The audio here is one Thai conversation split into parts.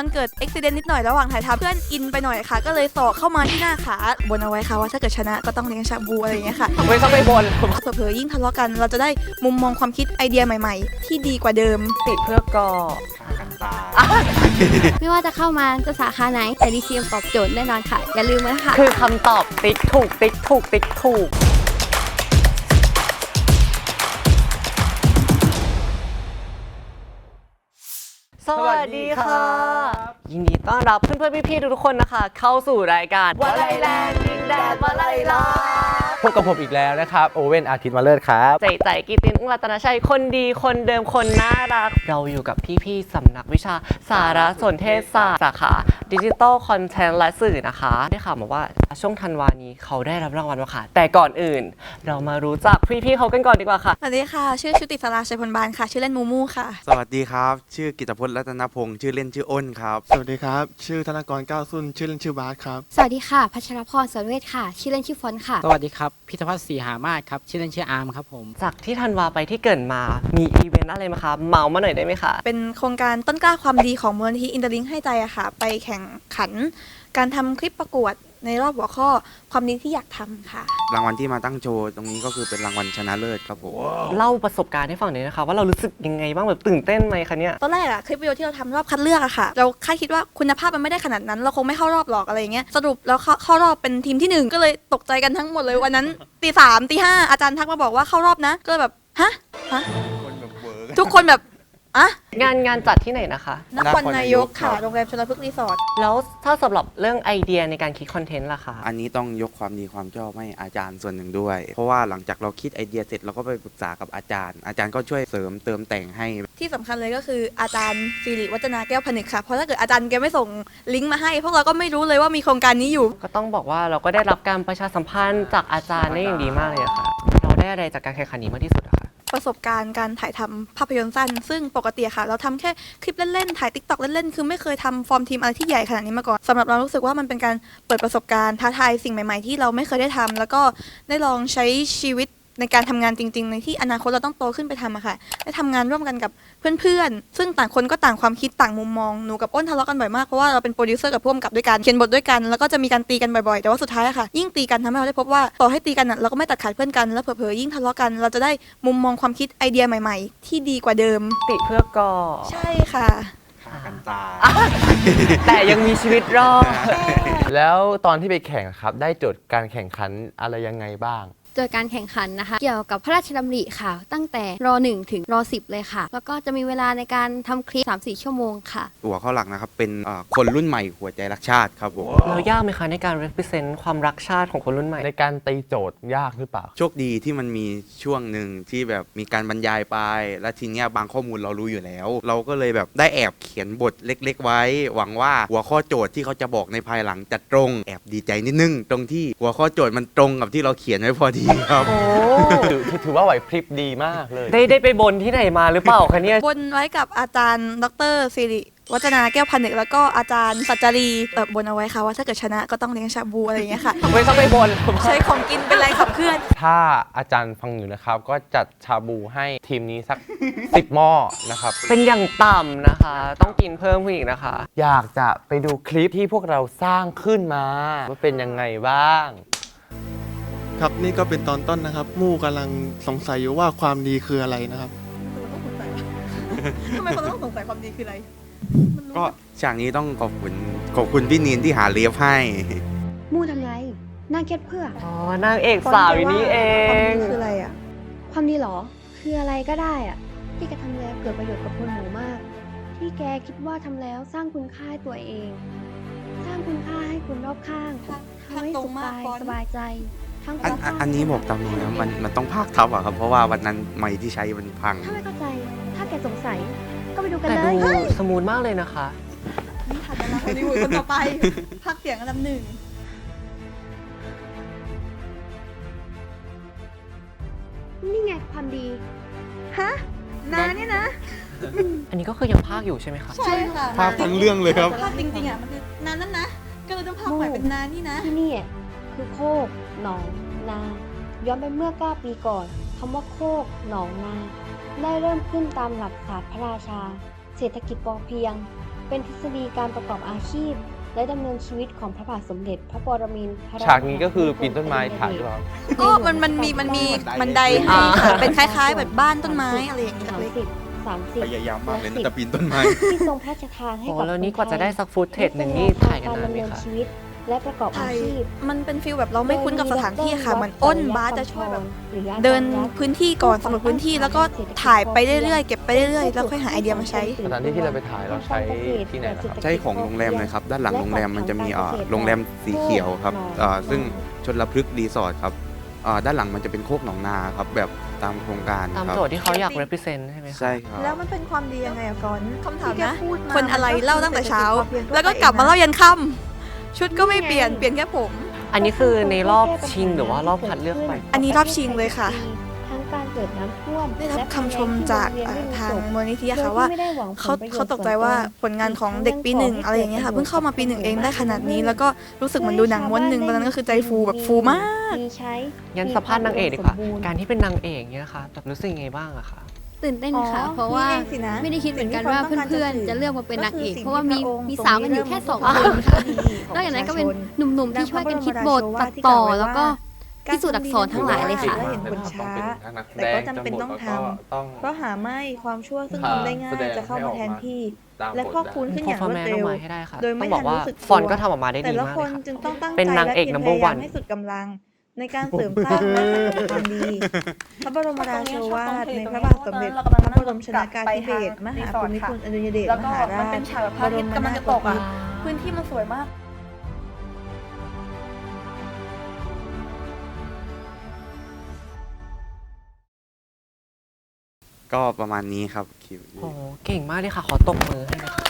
มันเกิดอุบิเหตุนิดหน่อยระหว่างถ่ายทำเพื่อนอินไปหน่อยค่ะ ก็เลยสอกเข้ามาที่หน้าขาบนเอาไว้ค่ะว่าถ้าเกิดชนะก็ต้องเลี้ยงชาบูอะไรอย่างเงี้ยค่ะเว้ยเข้าไปบนเผลอๆยิ่งทะเลาะกัน เราจะได้มุมมองความคิดไอเดียใหม่ๆ ที่ดีกว่าเดิมติดเพื่อก่อกันตายไม่ว่าจะเข้ามาจะสาขาไหนแต่ดีซีตอบโจทย์แน่นอนค่ะ อย่าลืมนะคะคือคำตอบติ๊กถูกติ๊กถูกติ๊กถูกสวัสดีค่ะ ยินดีต้อนรับเพื่อนๆพี่ๆทุกๆคนนะคะ เข้าสู่รายการวลัยแลนด์ดินแดนวลัยลา พบกับผมอีกแล้วนะครับ โอเว่นอาทิตย์มาเลิศครับ ใจใจกิตินอุ้งรัตนชัย คนดีคนเดิมคนน่ารัก เราอยู่กับพี่ๆสำนักวิชาสารสนเทศศาสตร์สาขาดิจิ t a ลคอนเทนต์และสื่อนะคะ ได้ข่าวมาว่าช่วงธันวานี้เขาได้รับรางวัลมาค่ะ แต่ก่อนอื่น เรามารู้จักพี่ๆเขากันก่อนดีกว่าค่ะ สวัสดีค่ะ ชื่อชุติสราชัยพลบานค่ะ ชื่อเล่นมูมูค่ะ สวัสดีครับ ชื่อกิตพจน์รัตนพงศ์ชื่อเล่นชื่ออ้นครับ สวัสดีครับ ชื่อธนกรก้าวสุนชื่อเล่นชื่อบาสครับ สวัสดีค่ะ พัชรพรสวนเวทค่ะ ชื่อเล่นชื่อฟอนต์ค่ะ สวัสดีครับพิทพัฒน์ศรีหามาศครับ ชื่อเล่นชื่ออาร์มครับผม จากที่ธันวาไปที่เกรินมา มีอีเวนต์อะไรมาคะ เมามาหน่อยได้ไหมคะ เป็นโครงการต้นกล้าความดีของมูลนิธิอินเตอร์ลิงให้ใจอะค่ะ ไปแข่งขัน การทำคลิปประกวด ในรอบหัวข้อความดีที่อยากทำค่ะ รางวัลที่มาตั้งโชว์ตรงนี้ก็คือเป็นรางวัลชนะเลิศครับผม เล่าประสบการณ์ให้ฟังหน่อยนะคะว่าเรารู้สึกยังไงบ้างแบบตื่นเต้นไหมคะเนี่ย ตอนแรกอะคลิปวิดีโอที่เราทำรอบคัดเลือกอะค่ะ เราคาดคิดว่าคุณภาพมันไม่ได้ขนาดนั้น เราคงไม่เข้ารอบหรอกอะไรอย่างเงี้ยสรุปแล้วเข้าเข้ารอบเป็นทีมที่หนึ่งก็เลยตกใจกันทั้งหมดเลยวันนั้นตีสามตีห้าอาจารย์ทักมาบอกว่าเข้ารอบนะ ก็เลยแบบฮะฮะทุกคนแบบ อะงานงานจัดที่ไหนนะคะ นครนายกค่ะครับโรงแรมชลพฤกษ์รีสอร์ท แล้วถ้าสำหรับเรื่องไอเดียในการคิดคอนเทนต์ล่ะคะ อันนี้ต้องยกความดีความชอบให้อาจารย์ส่วนหนึ่งด้วย เพราะว่าหลังจากเราคิดไอเดียเสร็จเราก็ไปปรึกษากับอาจารย์ อาจารย์ก็ช่วยเสริมเติมแต่งให้ ที่สำคัญเลยก็คืออาจารย์สิริวัฒนาแก้วผนึกค่ะ เพราะถ้าเกิดอาจารย์แกไม่ส่งลิงก์มาให้ พวกเราก็ไม่รู้เลยว่ามีโครงการนี้อยู่ ก็ต้องบอกว่าเราก็ได้รับการประชาสัมพันธ์จากอาจารย์ได้อย่างดีมากเลยอะค่ะ เราได้อะไรจากการแข่งขันนี้มากที่สุดอะคะ ประสบการณ์การถ่ายทำภาพยนตร์สั้น ซึ่งปกติค่ะ เราทำแค่คลิปเล่นๆถ่ายติ๊กต็อกเล่นๆคือไม่เคยทำฟอร์มทีมอะไรที่ใหญ่ขนาดนี้มาก่อนสำหรับเรารู้สึกว่ามันเป็นการเปิดประสบการณ์ท้าทายสิ่งใหม่ ๆ ที่เราไม่เคยได้ทำแล้วก็ได้ลองใช้ชีวิต ในการทำงานจริง ๆ ในที่อนาคตเราต้องโตขึ้นไปทำอะค่ะได้ทำงานร่วมกันกับเพื่อนๆ ซึ่งต่างคนก็ต่างความคิดต่างมุมมอง หนูกับอ้นทะเลาะกันบ่อยมากเพราะว่าเราเป็นโปรดิวเซอร์กับพ่วงกับด้วยกัน เขียนบทด้วยกัน แล้วก็จะมีการตีกันบ่อยๆ แต่ว่าสุดท้ายอะค่ะ ยิ่งตีกันทำให้เราได้พบว่าต่อให้ตีกันอะเราก็ไม่ตัดขาดเพื่อนกัน แล้วเผลอๆ ยิ่งทะเลาะกัน เราจะได้มุมมองความคิดไอเดียใหม่ๆ ที่ดีกว่าเดิม ติเพื่อก่อ ใช่ค่ะ กันตายแต่ยังมีชีวิตรอด แล้วตอนที่ไปแข่งครับ ได้โจทย์การแข่งขันอะไรยังไงบ้าง โดยการแข่งขันนะคะ เกี่ยวกับพระราชดำริค่ะ ตั้งแต่ร 1 ถึงร 10 เลยค่ะ แล้วก็จะมีเวลาในการทำคลิป 3-4 ชั่วโมงค่ะหัวข้อหลักนะครับ เป็นเอ่อคนรุ่นใหม่หัวใจรักชาติครับผมเรายากไหมคะในการ represent ความรักชาติของคนรุ่นใหม่ ในการตีโจทย์ยากหรือเปล่า โชคดีที่มันมีช่วงหนึ่งที่แบบมีการบรรยายไป และทีเนี้ยบางข้อมูลเรารู้อยู่แล้ว เราก็เลยแบบได้แอบเขียนบทเล็ก ๆ ไว้ หวังว่าหัวข้อโจทย์ที่เขาจะบอกในภายหลังจะตรง แอบดีใจนิดนึง ตรงที่หัวข้อโจทย์มันตรงกับที่เราเขียนไว้พอดีครับโอ้ถือถือถือว่าไหวพริบดีมากเลย ได้ได้ไปบนที่ไหนมาหรือเปล่าคะเนี่ย บนไว้กับอาจารย์ ดรสิริวัฒนาแก้วพันึกแล้วก็อาจารย์สัจจารีเออบนเอาไว้ค่ะว่าถ้าเกิดชนะก็ต้องเลี้ยงชาบูอะไรอย่างเงี้ยค่ะ ไม่ต้องไปบน ใช้ของกินเป็นแรงขับเคลื่อน ถ้าอาจารย์ฟังอยู่นะครับ ก็จัดชาบูให้ทีมนี้สัก 10หม้อนะครับ เป็นอย่างต่ำนะคะ ต้องกินเพิ่มอีกนะคะ อยากจะไปดูคลิปที่พวกเราสร้างขึ้นมา ว่าเป็นยังไงบ้าง ครับนี่ก็เป็นตอนต้นนะครับ มู่กำลังสงสัยอยู่ว่าความดีคืออะไรนะครับทำไมคนต้องสงสัยความดีคืออะไร มันรู้ก็ฉากนี้ต้องขอบคุณขอบคุณพี่นีนที่หาเลียบให้ มู่ทำไรน่าเครียดเพื่อ อ๋อนางเอกสาวอยู่นี่เอความงดีคืออะไรอะ ความดีเหรอ คืออะไรก็ได้อะที่แกทำแล้วเกิดประโยชน์กับคนหมู่มาก ที่แกคิดว่าทำแล้วสร้างคุณค่าให้ตัวเอง สร้างคุณค่าให้คนรอบข้างทำให้สุขกายสบายใจ ทั้งคอันนอันอันนี้บอกตามตรงนะมันมันต้องภาคทับอะครับ เพราะว่าวันนั้นไม้ที่ใช้มันพัง ถ้าไม่เข้าใจ ถ้าแกสงสัย ก็ไปดูกันแต่เลดูยสมูทมากเลยนะคะ นี่ถัดมาฮอลลีวูดคนต่อไปภาคเสียงอันดับหนึ่งนี่ไงความดี ฮะนาเนี่ยนะ อันนี้ก็คือยังภาคอยู่ใช่ไหมคะ ใช่ค่ะภาคทั้งเรื่องเลยครับ ภาคจริงๆอะมันคือนานั่นนะ ก็เลยต้องภาคใหม่เป็นนานี่นะ ที่นี่อะคือโคก หนอง นา ย้อนไปเมื่อ9ปีก่อนคำว่าโคก หนองนา ได้เริ่มขึ้นตามหลักศาสตร์พระราชา เศรษฐกิจพอเพียง เป็นทฤษฎีการประกอบอาชีพ และดำเนินชีวิตของพระบาทสมเด็จ พระปรมินทรฉากนี้ก็คือปีนต้นไม้ถ่ายหรือเปล่าก็มันมันมีมันมีบันไดให้ค่ะเป็นคล้ายๆแบบบ้านต้นไม้อะไรอย่างเงี้ยสามเล็กสิบสามสิบพยายามมากเลยนะสิบแต่ปีนต้นไม้ที่ทรงพระราชทานให้โอ้กับแล้วนี่คกว่าจะได้สักฟุตเทจหนึ่งนี่ถ่ายกันนานไหมดำเนินคะชีวิต และประกอบไทอายชีพมันเป็นฟิลแบบเราไม่คุ้นกับสถานที่ค่ะเหมือนอ้นบาสจะช่วยแบบหรืออาจารย์เดินรัฐพื้นที่ก่อนสำรวจพื้นที่แล้วก็ถ่ายไปเรื่อยๆเก็บไปเรื่อยๆแล้วค่อยหาไอเดียมาใช้สถานที่ที่เราไปถ่ายเราใช้ที่ไหนนะครับใช่ของโรงแรมเลยครับ ด้านหลังโรงแรมมันจะมีเอ่อโรงแรมสีเขียวครับเอ่อซึ่งชนละพฤกษ์รีสอร์ทครับเอ่อด้านหลังมันจะเป็นโคกหนองนาครับแบบตามโครงการตามครับโจทย์ที่เขาอยาก represent ใช่ไหมคะใช่ครับแล้วมันเป็นความดียังไงอะก่อนคำถามที่แกนะพูดมาคนอะไรเล่าตั้งแต่เช้ามันก็แล้วก็กลับมาเล่ายันค่ำ ชุดก็ไม่เปลี่ยนเปลี่ยนแค่ผม อันนี้คือในรอบชิงหรือว่ารอบคัดเลือกไป อันนี้รอบชิงเลยค่ะ ทั้งการเกิดน้ำท่วมได้รับและคำชมจากเอ่อทางมูลนิธิอะค่ะโดยที่ว่าไม่ได้หวังผลเขาประโยชน์เขาตกใจว่าส่วนตัวผลงานของเด็กปีหนึ่งอะไรอย่างเงี้ยค่ะเพิ่งเข้ามาปีหนึ่งเองได้ขนาดนี้ แล้วก็รู้สึกเหมือนดูหนังม้วนหนึ่งตอนนั้นก็คือใจฟูแบบฟูมาก มีใช้งั้นมีสัมภาษณ์นางเอกดีกว่าสมบูรณ์การที่เป็นนางเอกเนี่ยนะคะแบบรู้สึกยังไงบ้างอะคะ ตื่นเต้นค่ะ อ๋อเพราะว่านี่เองสินะไม่ได้คิดเหมือนกันสิ่งที่ว่าความต้องการเพื่อนจะสื่อๆจะเลือกมาเป็นนางเอกก็คือเพราะว่ามีสิ่งที่มีพระสาวองค์กันอยู่แค่สองทรงคนค่ะเริ่มนอกจากนั้นก็เป็นของหนุ่มๆที่ช่วยกันคิดบทดังพระบรมราตัดโชต่อวาทที่กล่าวไว้แล้วก็ว่าพิสูจน์อักษรทั้งหลายเลยค่ะและเห็นผลช้า แต่ก็จำเป็นต้องทำ ต้อง เพราะหาไม่ความชั่วซึ่งหาทำได้ง่ายแสดงจะเข้าให้อมาอกแทนมาที่ ตามและบทครอบคลุมขึ้นอย่างรวด performance เร็วออกมาให้ได้ค่ะโดยไม่ต้องบอกว่าทันรู้สึกตัว ฟอนต์ก็ทำออกมาได้แต่ดีละมากคเลนยค่ะ จึงต้องตั้งใจเป็นนางเอกและ number พยายาม one ให้สุดกำลัง ในการเสริมสร้างและสร้างความดี พระบรมราโชวาทในพระบาทสมเด็จพระบรมชนากาธิเบศรมหาภูมิพลอดุลยเดชแล้วมก็หารามันชเป็นฉากแบบพระอาทิตย์กำลังจะตกอะพื้นที่มันสวยมากก็ประมาณนี้ครับคลิปโอ้โหเก่งมากเลยค่ะ ขอตบมือให้นะคะ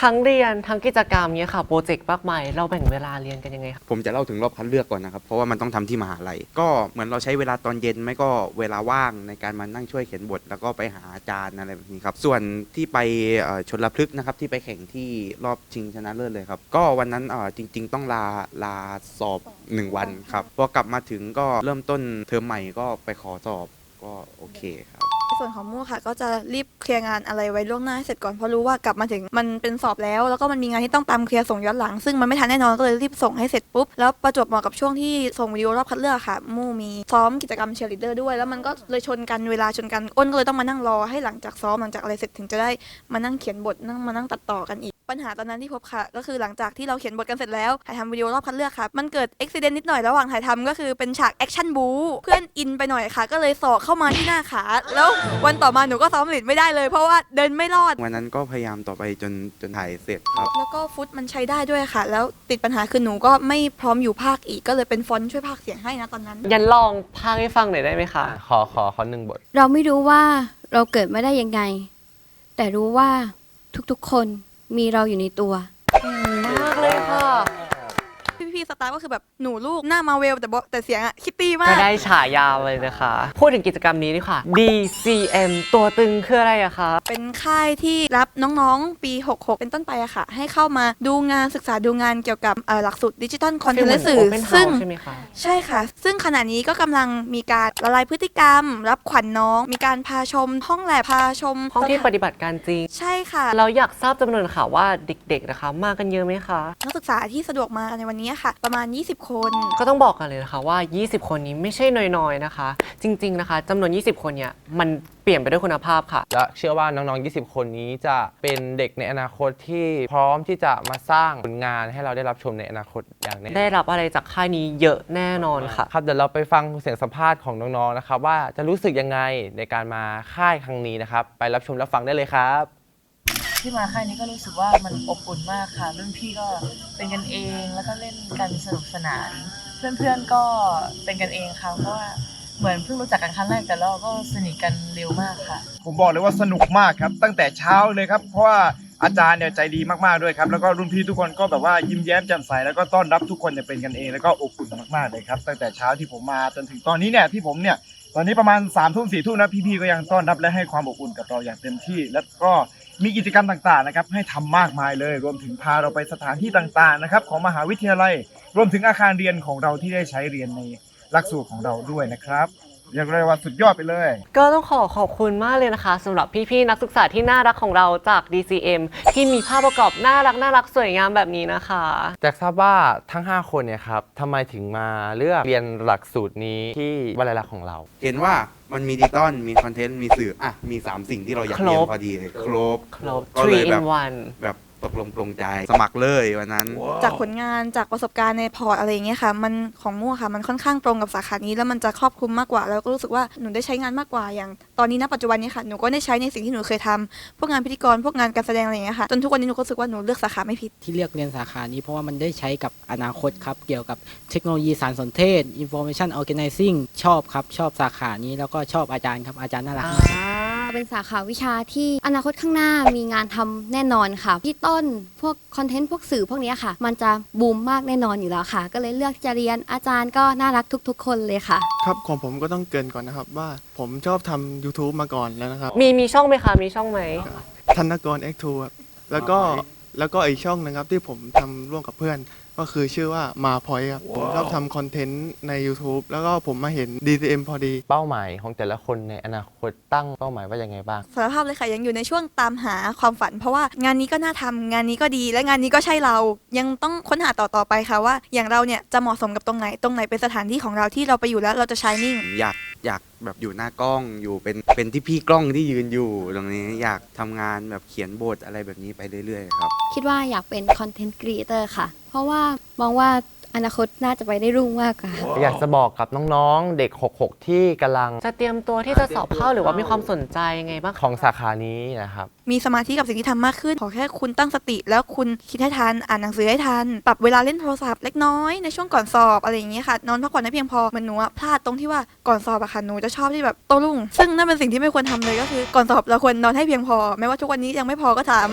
ทั้งเรียนทั้งกิจกรรมเนี่ยค่ะโปรเจกต์มากมายเราแบ่งเวลาเรียนกันยังไงคะผมจะเล่าถึงรอบคัดเลือกก่อนนะครับ เพราะว่ามันต้องทำที่มหาลัย ก็เหมือนเราใช้เวลาตอนเย็นไม่ก็เวลาว่างในการมานั่งช่วยเขียนบท แล้วก็ไปหาอาจารย์อะไรแบบนี้ครับ ส่วนที่ไปเอ่อชนละพฤกษ์นะครับที่ไปแข่งที่รอบชิงชนะเลิศเลยครับ ก็วันนั้นเอ่อจริง ๆ ต้องลาลาสอบ 1 วันครับพอกลับมาถึงก็เริ่มต้นเทอมใหม่ก็ไปขอสอบก็โอเคครับ ส่วนของมู่ค่ะ ก็จะรีบเคลียร์งานอะไรไว้ล่วงหน้าให้เสร็จก่อนเพราะรู้ว่ากลับมาถึงมันเป็นสอบแล้ว แล้วก็มันมีงานที่ต้องตามเคลียร์ส่งย้อนหลัง ซึ่งมันไม่ทันแน่นอนก็เลยรีบส่งให้เสร็จปุ๊บแล้วประจวบเหมาะกับช่วงที่ส่งวิดีโอรอบคัดเลือกค่ะ มู่มีซ้อมกิจกรรมเชียร์ลีดเดอร์ด้วย แล้วมันก็เลยชนกันเวลาชนกันอ้นก็เลยต้องมานั่งรอให้หลังจากซ้อมหลังจากอะไรเสร็จถึงจะได้มานั่งเขียนบทนั่งมานั่งตัดต่อกันอีก ปัญหาตอนนั้นที่พบค่ะ ก็คือหลังจากที่เราเขียนบทกันเสร็จแล้วถ่ายทำวิดีโอรอบคัดเลือกค่ะมันเกิดอุบิเหตุนิดหน่อยระหว่างถ่ายทำก็คือเป็นฉากแอคชั่นบูเพื่อนอินไปหน่อยค่ะ ก็เลยสอกเข้ามาที่หน้าขา แล้ววันต่อมาหนูก็ซ้อมลิดไม่ได้เลย เพราะว่าเดินไม่รอด วันนั้นก็พยายามต่อไปจนจนถ่ายเสร็จครับ แล้วก็ฟุตมันใช้ได้ด้วยค่ะ แล้วติดปัญหาคือหนูก็ไม่พร้อมอยู่ภาคอีกก็เลยเป็นฟอนต์ช่วยภาคเสียงให้นะตอนนั้น ยันลองพากให้ฟังหน่อยได้ไหมคะ ขอขอขอหนึ่งบท เราไม่รู้ว่าเราเกิดมาได้ยังไง แต่รู้ว่าทุกๆคน มีเราอยู่ในตัว พี่ๆสตาร์ก็คือแบบหนูลูกหน้ามาเวลแต่บอกแต่เสียงอะคิตตี้มาก็กได้ฉายาเลยนะคะ พูดถึงกิจกรรมนี้ดีกว่า DCM ตัวตึงคืออะไรอะคะเป็นค่ายที่รับน้องๆ ปี 66 เป็นต้นไปอะค่ะ ให้เข้ามาดูงานศึกษาดูงานเกี่ยวกับเอ่อหลักสูตรดิจิทัลคอนเทนต์และสื่อเป็นซึ่ง ใช่ไหมคะใช่ค่ะ ซึ่งขณะนี้ก็กำลังมีการละลายพฤติกรรม รับขวัญน้อง มีการพาชมห้องแลบพาชมห้องที่ปฏิบัติการจริง ใช่ค่ะ เราอยากทราบจำนวนค่ะว่าเด็กๆนะคะ มากันเยอะไหมคะ นักศึกษาที่สะดวกมาในวันนี้ค่ะประมาณ 20 คน ก็ต้องบอกกันเลยนะคะว่า 20 คนนี้ไม่ใช่น้อยๆนะคะ จริง ๆ นะคะจำนวน 20 คนเนี่ยมันเปลี่ยนไปด้วยคุณภาพค่ะ และเชื่อว่าน้องๆ 20 คนนี้จะเป็นเด็กในอนาคตที่พร้อมที่จะมาสร้างผลงานให้เราได้รับชมในอนาคตอย่างแน่นอน ได้รับอะไรจากค่ายนี้เยอะแน่นอนค่ะ ครับเดี๋ยวเราไปฟังเสียงสัมภาษณ์ของน้องๆ นะครับว่าจะรู้สึกยังไงในการมาค่ายครั้งนี้นะครับ ไปรับชมรับฟังได้เลยครับ ที่มาค่ายนี้ก็รู้สึกว่ามันอบอุ่นมากค่ะ รุ่นพี่ก็เป็นกันเองแล้วก็เล่นกันสนุกสนาน เพื่อนๆก็เป็นกันเองค่ะเพราะว่าเหมือนเพิ่งรู้จักกันครั้งแรกแต่เราก็สนิทกันเร็วมากค่ะ ผมบอกเลยว่าสนุกมากครับ ตั้งแต่เช้าเลยครับ เพราะว่าอาจารย์เนี่ยใจดีมากๆด้วยครับ แล้วก็รุ่นพี่ทุกคนก็แบบว่ายิ้มแย้มแจ่มใสแล้วก็ต้อนรับทุกคนเนี่ยเป็นกันเองแล้วก็อบอุ่นมากๆเลยครับ ตั้งแต่เช้าที่ผมมาจนถึงตอนนี้เนี่ยที่ผมเนี่ยตอนนี้ประมาณ3ามทุ่มสี่ทุ่มนะพี่ๆก็ยังต้อนรับและให้ความอบอุ่นกับเราอย่างเต็มที่ แล้วก็ มีกิจกรรมต่างๆนะครับให้ทำมากมายเลย รวมถึงพาเราไปสถานที่ต่างๆนะครับของมหาวิทยาลัย รวมถึงอาคารเรียนของเราที่ได้ใช้เรียนในหลักสูตรของเราด้วยนะครับ เรียกได้ว่าสุดยอดไปเลย ก็ต้องขอขอบคุณมากเลยนะคะสำหรับพี่ๆนักศึกษาที่น่ารักของเราจาก DCM ที่มีภาพประกอบน่ารักน่ารักสวยงามแบบนี้นะคะ จากทราบว่าทั้ง 5 คนเนี่ยครับทำไมถึงมาเลือกเรียนหลักสูตรนี้ที่วิทยาลัยของเรา เห็นว่ามันมีดิจิตอลมีคอนเทนต์ มีสื่อ อะ มี 3 สิ่งที่เราอยากเรียนครบพอดีเลยครบครบก็เลย3 in แบบ1แบบ ตกลงปลงใจสมัครเลยวันนั้น จากผลงานจากประสบการณ์ในพอร์ตอะไรอย่างเงี้ยค่ะ มันของมั่วค่ะ มันค่อนข้างตรงกับสาขานี้ แล้วมันจะครอบคลุมมากกว่า แล้วก็รู้สึกว่าหนูได้ใช้งานมากกว่าอย่าง ตอนนี้ณปัจจุบันนี้ค่ะหนูก็ได้ใช้ในสิ่งที่หนูเคยทำพวกงานพิธีกรพวกงานการแสดงอะไรอย่างเงี้ยค่ะจนทุกวันนี้หนูก็รู้สึกว่าหนูเลือกสาขาไม่ผิดที่เลือกเรียนสาขานี้เพราะว่ามันได้ใช้กับอนาคตครับเกี่ยวกับเทคโนโลยีสารสนเทศ information organizing ชอบครับชอบสาขานี้แล้วก็ชอบอาจารย์ครับอาจารย์น่ารักมาก เป็นสาขาวิชาที่อนาคตข้างหน้ามีงานทำแน่นอนค่ะพี่ต้นพวกคอนเทนต์พวกสื่อพวกเนี้ยค่ะ มันจะบูมมากแน่นอนอยู่แล้วค่ะ ก็เลยเลือกจะเรียนอาจารย์ก็น่ารักทุก ๆ คนเลยค่ะ ครับของผมก็ต้องเกรินก่อนนะครับว่าผมชอบทำ YouTube มาก่อนแล้วนะครับ มีมีช่องไหมคะมีช่องไหมธนกร X2 ครับแล้วก็แล้วก็อีกช่องหนึงครับที่ผมทำร่วมกับเพื่อน ก็คือชื่อว่ามาพอยครับ ผมชอบทำคอนเทนต์ใน YouTube แล้วก็ผมมาเห็น DCM พอดี เป้าหมายของแต่ละคนในอนาคตตั้งเป้าหมายว่ายังไงบ้าง สารภาพเลยค่ะยังอยู่ในช่วงตามหาความฝัน เพราะว่างานนี้ก็น่าทำงานนี้ก็ดีและงานนี้ก็ใช่เรายังต้องค้นหาต่อต่อไปค่ะว่า อย่างเราเนี่ยจะเหมาะสมกับตรงไหนตรงไหนเป็นสถานที่ของเราที่เราไปอยู่แล้วเราจะชายนิ่ง อยากอยาก แบบอยู่หน้ากล้องอยู่เป็นเป็นที่พี่กล้องที่ยืนอยู่ตรงนี้อยากทำงานแบบเขียนบทอะไรแบบนี้ไปเรื่อยๆครับ คิดว่าอยากเป็นคอนเทนต์ครีเอเตอร์ค่ะ เพราะว่ามองว่า อนาคตน่าจะไปได้รุ่งมากกว่าอยากจะบอกกับน้องๆ เด็ก 66 ที่กำลังจะเตรียมตัวที่จะสอบเข้าหรือว่ามีความสนใจยังไงบ้างคะของสาขานี้นะครับ มีสมาธิกับสิ่งที่ทำมากขึ้น ขอแค่คุณตั้งสติ แล้วคุณคิดให้ทัน อ่านหนังสือให้ทัน ปรับเวลาเล่นโทรศัพท์เล็กน้อยในช่วงก่อนสอบอะไรอย่างเงี้ยค่ะ นอนพักผ่อนให้เพียงพอเหมือนหนูอะพลาดตรงที่ว่าก่อนสอบอะค่ะหนูจะชอบที่แบบโต้รุ่ง ซึ่งนั่นเป็นสิ่งที่ไม่ควรทำเลยก็คือ ก่อนสอบเราควรนอนให้เพียงพอ แม้ว่าทุกวันนี้ยังไม่พอก็ตาม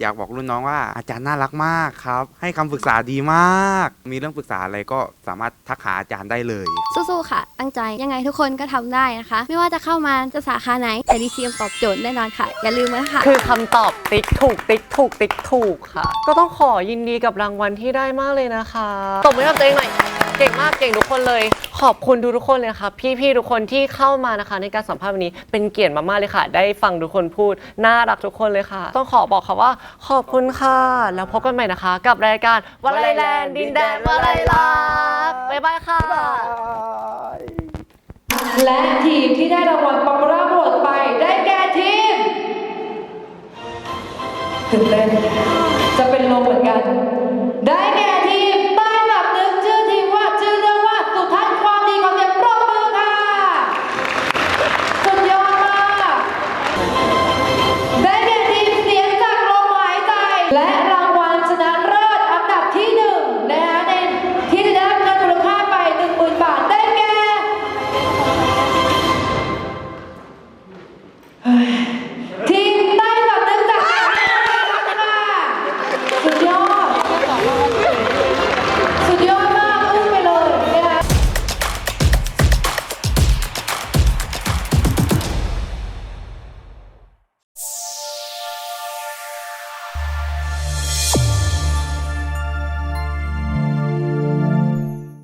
อยากบอกรุ่นน้องว่าอาจารย์น่ารักมากครับ ให้คำปรึกษาดีมาก มีเรื่องปรึกษาอะไรก็สามารถทักหาอาจารย์ได้เลย สู้ๆค่ะ ตั้งใจยังไงทุกคนก็ทำได้นะคะ ไม่ว่าจะเข้ามาจะสาขาไหนแต่ DCM ตอบโจทย์แน่นอนค่ะ อย่าลืมนะคะ คือคำตอบติ๊กถูกติ๊กถูกติ๊กถูกค่ะ ก็ต้องขอยินดีกับรางวัลที่ได้มากเลยนะคะตบมือให้กับตัวเองหน่อย เก่งมากเก่งทุกคนเลย ขอบคุณทุกๆคนเลยค่ะพี่ๆทุกคนที่เข้ามานะคะ ในการสัมภาษณ์วันนี้เป็นเกียรติมากๆเลยค่ะ ได้ฟังทุกคนพูดน่ารักทุกคนเลยค่ะ ต้องขอบอกค่ะว่า ขอบคุณค่ะ แล้วพบกันใหม่นะคะ กับรายการวลัยแลนด์ดินแดนวลัยลักษณ์บ๊ายบายค่ะ และทีมที่ได้รางวัลป๊อปปูล่าโหวตไปได้แก่ทีมตื่นเต้นจะเป็นลมเหมือนกัน